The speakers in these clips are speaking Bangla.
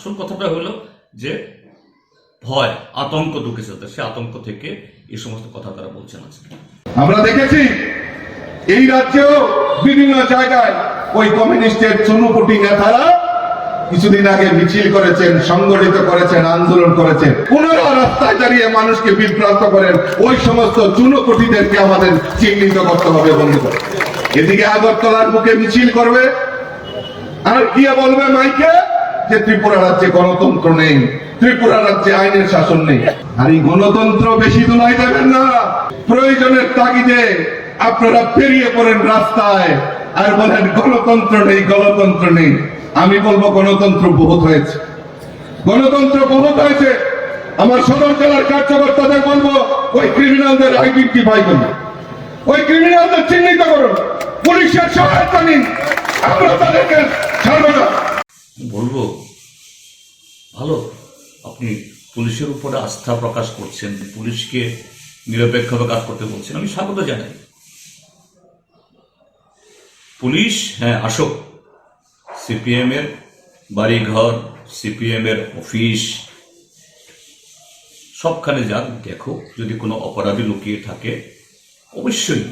আসল কথাটা হলো যে ভয়, আতঙ্ক ঢুকেছে তাদের। সে আতঙ্ক থেকে এই সমস্ত কথা তারা বলছেন আজকে আমরা দেখেছি এই রাজ্যেও বিভিন্ন জায়গায় ওই কমিউনিস্টের চুনুপুটি নেতারা কিছুদিন আগে মিছিল করেছেন, সংগঠিত করেছেন, আন্দোলন করেছেন। পুনরায় রাস্তায় দাঁড়িয়ে মানুষকে বিভ্রান্ত করেন। ওই সমস্ত চুনুপুটিদেরকে আমাদের চিহ্নিত করতে হবে বন্ধুরা। এদিকে আগরতলার বুকে মিছিল করবে। আর গিয়ে বলবে, মাইকে যে ত্রিপুরা রাজ্যে গণতন্ত্র নেই, ত্রিপুরা রাজ্যে আইনের শাসন নেই। আর এই গণতন্ত্র বেশি দোলাই দেবেন না। প্রয়োজনের তাগিদে আপনারা পেরিয়ে পড়েন রাস্তায় আর বলেন, গণতন্ত্র নেই গণতন্ত্র নেই। আমি বলব, গণতন্ত্র বহুত হয়েছে। গণতন্ত্র বহুত হয়েছে। আমার সদর জেলার কার্যকর্তাদের বলব, ওই ক্রিমিনালদের আইডেন্টিফাই করুন ওই ক্রিমিনালদের চিহ্নিত করুন। পুলিশের সহায়তা নিন। আমরা তাদেরকে ছাড়বো না। বলব, ভালো। আপনি পুলিশের উপরে আস্থা প্রকাশ করছেন, পুলিশকে নিরপেক্ষভাবে কাজ করতে বলছেন, আমি স্বাগত জানাই। পুলিশ হ্যাঁ আসুক। সিপিএম এর বাড়িঘর সিপিএম এর অফিস, সবখানে যাক দেখো যদি কোনো অপরাধী লুকিয়ে থাকে, অবশ্যই।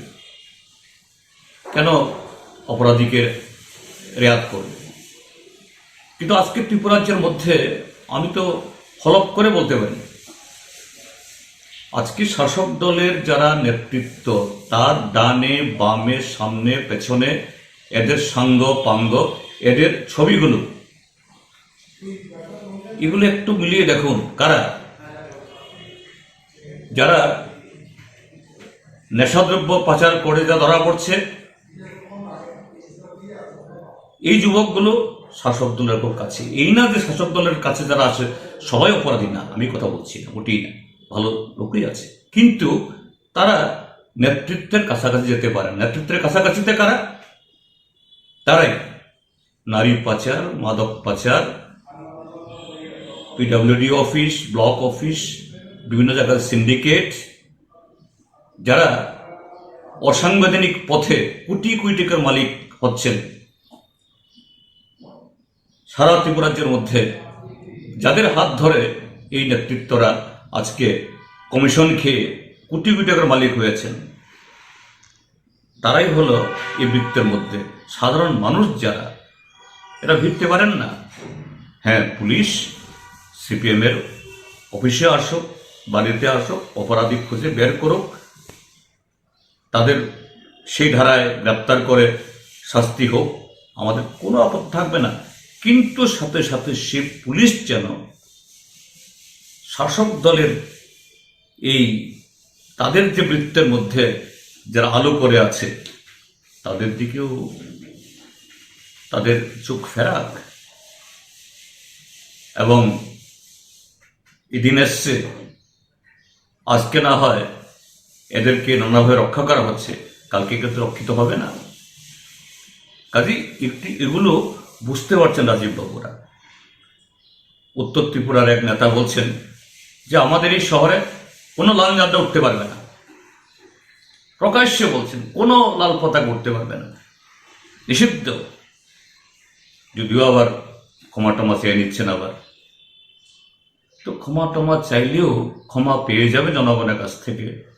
কেন অপরাধীকে রেয়াত করবে? কিন্তু আজকে ত্রিপুরাজ্যের মধ্যে আমি তো হলপ করে বলতে পারি। আজকে শাসক দলের যারা নেতৃত্ব, তার ডানে, বামে, সামনে, পেছনে, এদের সাঙ্গ, পাঙ্গ, এদের ছবিগুলো। এগুলো একটু মিলিয়ে দেখুন, কারা? যারা নেশাদ্রব্য পাচার করে যা ধরা পড়ছে, এই যুবকগুলো শাসক দলের খুব কাছে। এই না যে শাসক দলের কাছে যারা আছে সবাই অপরাধী না, আমি কথা বলছি না, মোটেই না। ভালো লোকই আছে। কিন্তু তারা নেতৃত্বের কাছাকাছি যেতে পারে। নেতৃত্বের কাছাকাছিতে কারা? তারাই। নারী পাচার, মাদক পাচার পিডব্লিউডি অফিস ব্লক অফিস বিভিন্ন জায়গার সিন্ডিকেট যারা অসাংবিধানিক পথে কোটি কোটি টাকার মালিক হচ্ছেন সারা ত্রিপুরাজ্যের মধ্যে যাদের হাত ধরে এই নেতৃত্বরা আজকে কমিশন খেয়ে কোটি কোটি টাকার মালিক হয়েছেন, তারাই হলো এই বৃত্তের মধ্যে। সাধারণ মানুষ যারা, এরা ভিড়তে পারেন না। হ্যাঁ পুলিশ সিপিএম এর অফিসে আসুক, বাড়িতে আসুক, অপরাধী খুঁজে বের করুক, তাদের সেই ধারায় গ্রেপ্তার করে শাস্তি হোক, আমাদের কোনো আপত্তি থাকবে না। কিন্তু সাথে সাথে সে পুলিশ যেন শাসক দলের এই তাদের যে বৃত্তের মধ্যে যারা আলো করে আছে, তাদের দিকেও তাদের চোখ ফেরাক। এবং এদিন দিন এসছে, আজকে না হয় এদেরকে নানাভাবে রক্ষা করা হচ্ছে, কালকে কিন্তু রক্ষিত হবে না। কাজে একটি এগুলো বুঝতে পারছেন রাজীব বাবুরা। উত্তর ত্রিপুরার এক নেতা বলছেন যে, আমাদের এই শহরে কোনো লাল ঝান্ডা উঠতে পারবে না। প্রকাশ্যে বলছেন, কোনো লাল পতাকা উঠতে পারবে না। নিষিদ্ধ। যদিও আবার ক্ষমা টমা চেয়ে নিচ্ছেন আবার। তো ক্ষমা টমা চাইলেও ক্ষমা পেয়ে যাবে জনগণের কাছ থেকে।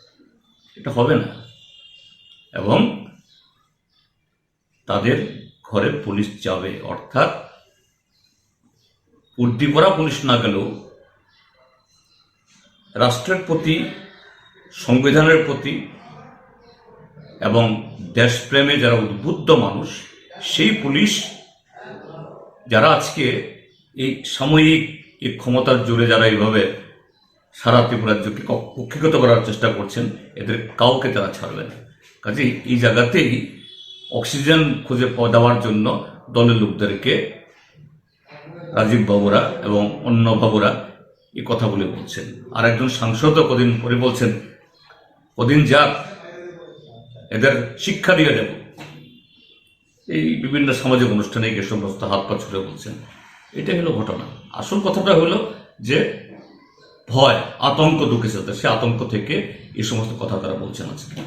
এটা হবে না। এবং তাদের ঘরে পুলিশ যাবে, অর্থাৎ উর্দিপরা পুলিশ না গেলেও রাষ্ট্রের প্রতি, সংবিধানের প্রতি এবং দেশপ্রেমে যারা উদ্বুদ্ধ মানুষ, সেই পুলিশ যারা আজকে এই সাময়িক এই ক্ষমতার জোরে যারা এইভাবে সারা ত্রিপুরা রাজ্যকে ক- করার চেষ্টা করছেন, এদের কাউকে তারা ছাড়বে না। কাজে এই জায়গাতেই অক্সিজেন খুঁজে দেওয়ার জন্য দলের লোকদেরকে রাজীব বাবুরা এবং অন্য বাবুরা এই কথাগুলি বলছেন। আর একজন সাংসদও কদিন পরে বলছেন, কদিন যাক, এদের শিক্ষা দিয়ে দেব। এই বিভিন্ন সামাজিক অনুষ্ঠানে গিয়ে সমস্ত হাত পা ছুড়ে বলছেন। এটাই হলো ঘটনা। আসল কথাটা হলো যে, ভয়, আতঙ্ক ঢুকেছে। সে আতঙ্ক থেকে এই সমস্ত কথা তারা বলছেন আজকে।